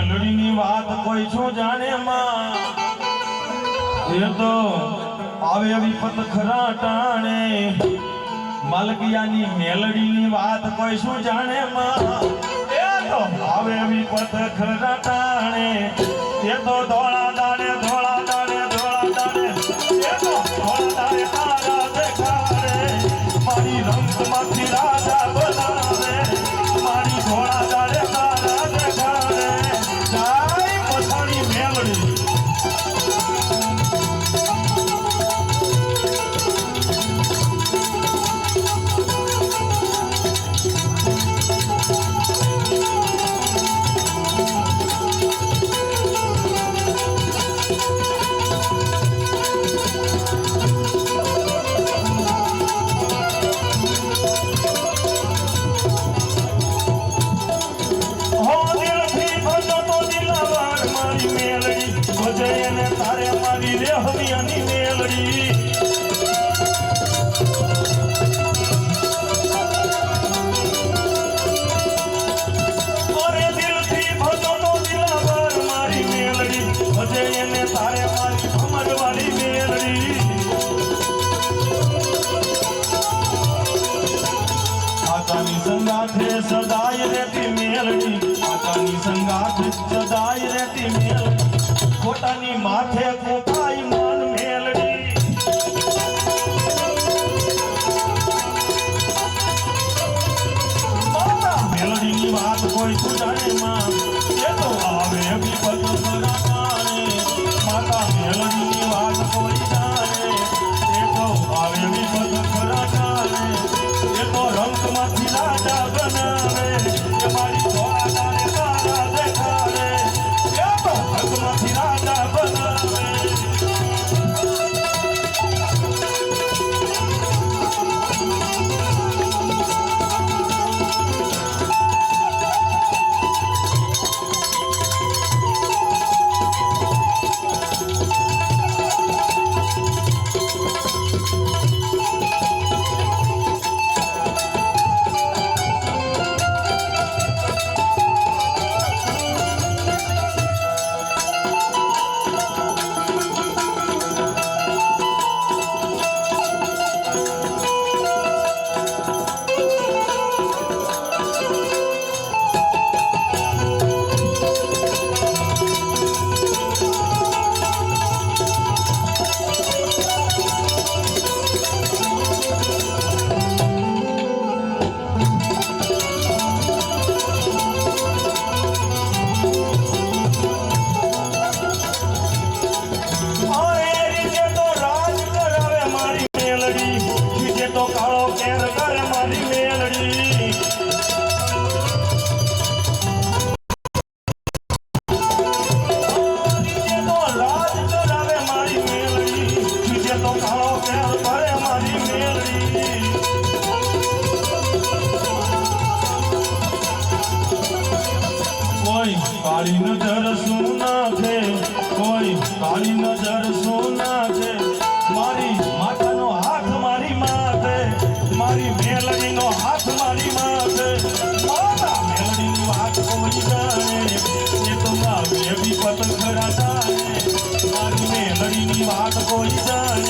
મેલડીની વાત કોઈ શું જાણે એ તો આવે વિપત ખરા ટાણે. માલકિયાની મેલડીની વાત કોઈ શું જાણે માં? એ તો આવે વિપત ખરા ટાણે. એ તો அவன் ભમરવાળી મેલડી આકાની સંગાથે સદાય રહેતી મેલડી. આકાની સંગાથે સદાય રહેતી મેલડી. ખોટાની માથે કોપાઈ મન મેલડી. માતા મેલડીની વાત કોઈ તું કાળી નજર સુના છે કોઈ કાળી નજર સુના છે મારી માતાનો હાથ મારી માથે, મારી મેલડીનો હાથ મારી માથે. માતા મેલડીની વાત કોઈ જાણે, એ તો આવે પતંગ ખરા જાણે. મારી મેલડીની વાત કોઈ જાણે.